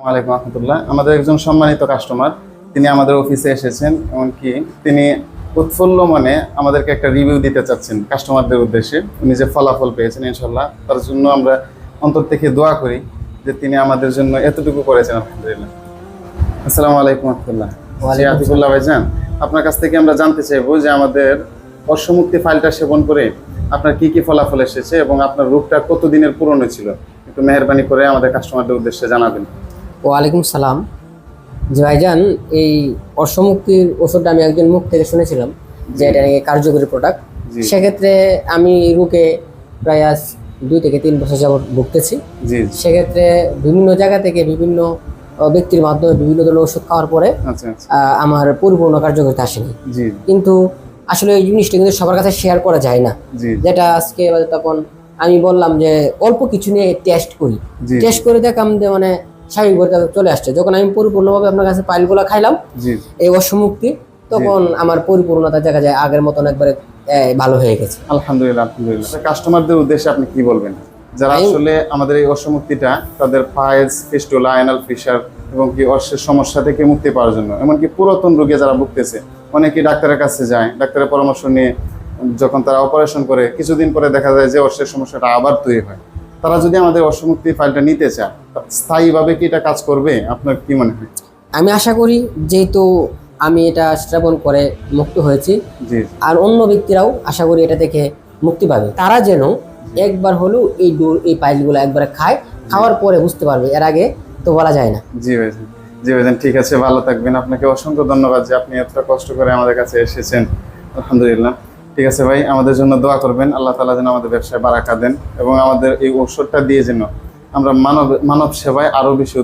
রহমতুল্লাহ। আমাদের একজন সম্মানিত কাস্টমার তিনি আমাদের অফিসে এসেছেন এমনকি তিনি উৎফুল্ল মনে আমাদেরকে একটা রিভিউ দিতে চাচ্ছেন কাস্টমারদের উদ্দেশ্যে। উনি যে ফলাফল পেয়েছেন ইনশাল্লাহ তার জন্য আমরা অন্তর থেকে দোয়া করি যে তিনি আমাদের জন্য এতটুকু করেছেন আলহামদুলিল্লাহ। আসসালামু আলাইকুম রহমতুল্লাহ। আতিকুল্লাহ ভাইজান আপনার কাছ থেকে আমরা জানতে চাইব যে আমাদের অশ্বমুক্তি ফাইলটা সেবন করে আপনার কি কি ফলাফল এসেছে এবং আপনার রোগটা কতদিনের পুরনো ছিল? একটু মেহরবানি করে আমাদের কাস্টমারদের উদ্দেশ্যে জানাবেন। ওয়ালাইকুম সালাম। জি ভাইজান এই অর্শমুক্তির ওষুধটা আমি একজন মুখ থেকে শুনেছিলাম যে এটা নাকি কার্যকরী প্রোডাক্ট সেক্ষেত্রে আমি রুকে প্রায় আজ দুই থেকে তিন বছর যাবত ভুগতেছি। সেক্ষেত্রে বিভিন্ন জায়গা থেকে বিভিন্ন ব্যক্তির মাধ্যমে বিভিন্ন ধরনের ওষুধ খাওয়ার পরে আচ্ছা আচ্ছা। আমার পরিপূর্ণ কার্যকরিতা আসেনি। কিন্তু আসলে এই জিনিসটা কিন্তু সবার কাছে শেয়ার করা যায় না। যেটা আজকে তখন আমি বললাম যে অল্প কিছু নিয়ে টেস্ট করি। টেস্ট করে দেখলাম যে মানে স্বাভাবিকভাবে চলে আসছে। যখন আমি পরিপূর্ণভাবে আপনার কাছে পাইলগুলো খাইলাম জি এই অসমুক্তি তখন আমার পরিপূর্ণতা দেখা যায় আগের মতন একবারে ভালো হয়ে গেছে। আলহামদুলিল্লাহ আলহামদুলিল্লাহ। কাস্টমারদের উদ্দেশ্যে আপনি কি বলবেন? যারা আসলে আমাদের এই অসমুক্তিটা তাদের ফাইলস ফিস্টুলা অ্যানাল ফিশার এবং কি অর্শের সমস্যা থেকে মুক্তি পাওয়ার জন্য। এমনকি পুরাতন রোগে যারা ভুগতেছে অনেকেই ডাক্তারের কাছে যায় ডাক্তারের পরামর্শ নিয়ে যখন তারা অপারেশন করে কিছুদিন পরে দেখা যায় যে অর্শের সমস্যাটা আবার তৈরি হয়। তারা যদি আমাদের অসমুক্তি ফাইলটা নিতে চায় স্থায়ীভাবে কি এটা কাজ করবে? আপনার কি মনে হয়? আমি আশা করি যেহেতু আমি এটা শ্রাবণ করে মুক্ত হয়েছি জি আর অন্য ব্যক্তিরাও আশা করি এটা থেকে মুক্তি পাবে। তারা যেন একবার হলেও এই ডোর এই পাইলগুলো একবারে খায় খাওয়ার পরে বুঝতে পারবে এর আগে তো বলা যায় না। জি ভাইজান জি ভাইজান ঠিক আছে ভালো থাকবেন। আপনাকে অসংখ্য ধন্যবাদ যে আপনি এতটা কষ্ট করে আমাদের কাছে এসেছেন। আলহামদুলিল্লাহ। ঠিক আছে ভাই, আমাদের জন্য দোয়া করবেন। আল্লাহ তালা যেন আমাদের ব্যবসায় বারাকা দেন এবং আমাদের এই ঔষধটা দিয়ে যেন আমরা মানব মানব সেবায় আরও বেশি